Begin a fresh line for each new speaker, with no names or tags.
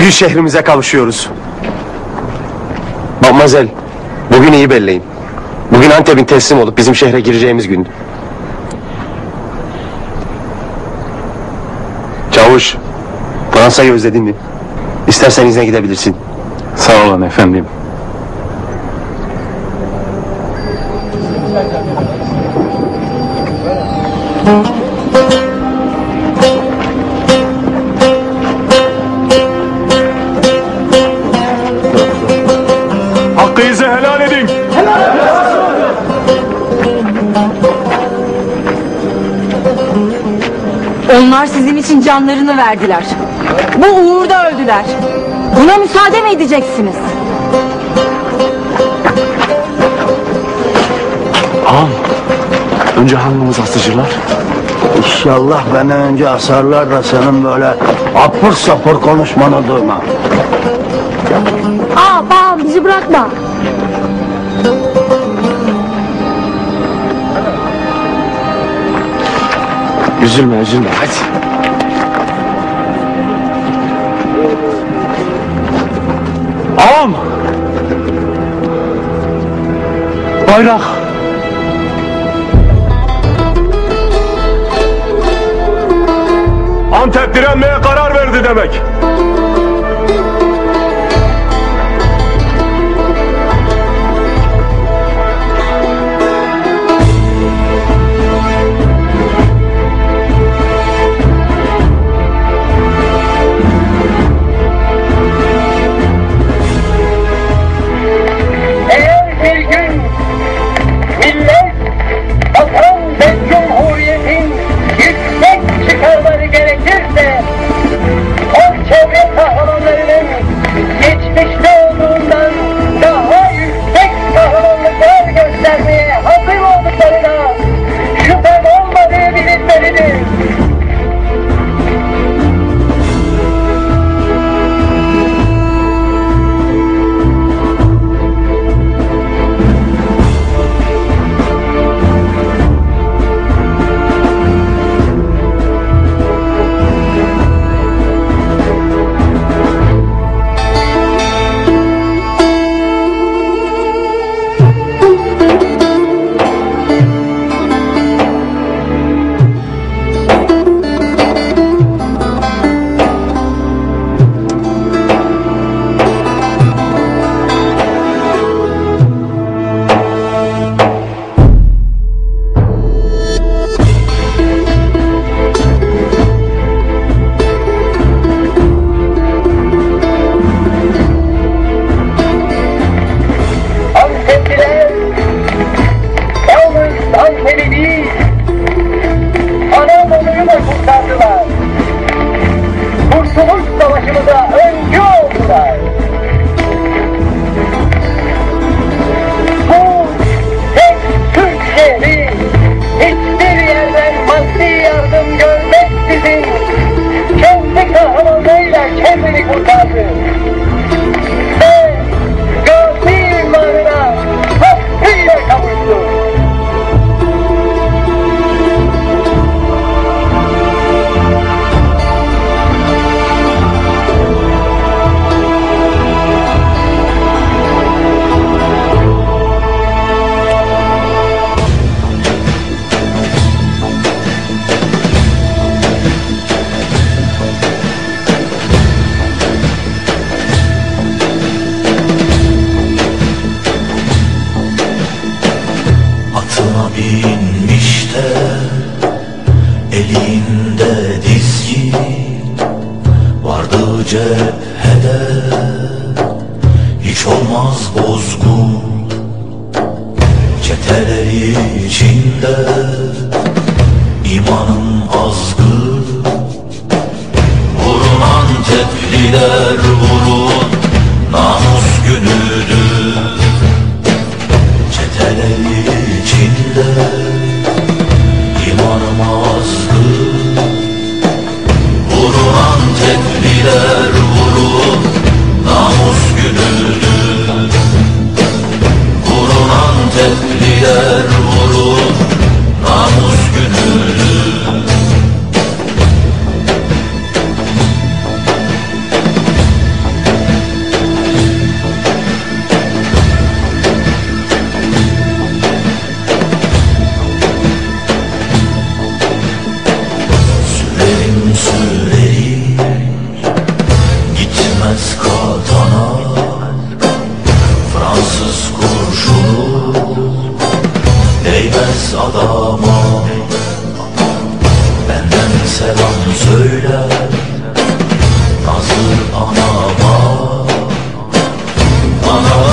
Bugün şehrimize kavuşuyoruz. Mademoiselle, bugün iyi belleyin. Bugün Antep'in teslim olup bizim şehre gireceğimiz gündü. Çavuş, Fransa'yı özledin mi? İstersen izne gidebilirsin.
Sağ olun efendim. Hakkınızı
Onlar sizin için canlarını verdiler. Bu uğurda öldüler. Buna müsaade mi edeceksiniz?
Ağam, önce hangimiz asıcılar?
İnşallah benden önce asarlar da senin böyle apır sapır konuşmanı duymam.
Aa bağım bizi bırakma.
Üzülme, üzülme, hadi. Ağam! Bayrak! Antep direnmeye karar verdi demek.
Görmeksizin kendi kahramanlığıyla kendini kurtardı.
Vardı cephede hiç olmaz bozgun çeteleri içinde Denmez adama Benden selam söyle. Nazır anama Anama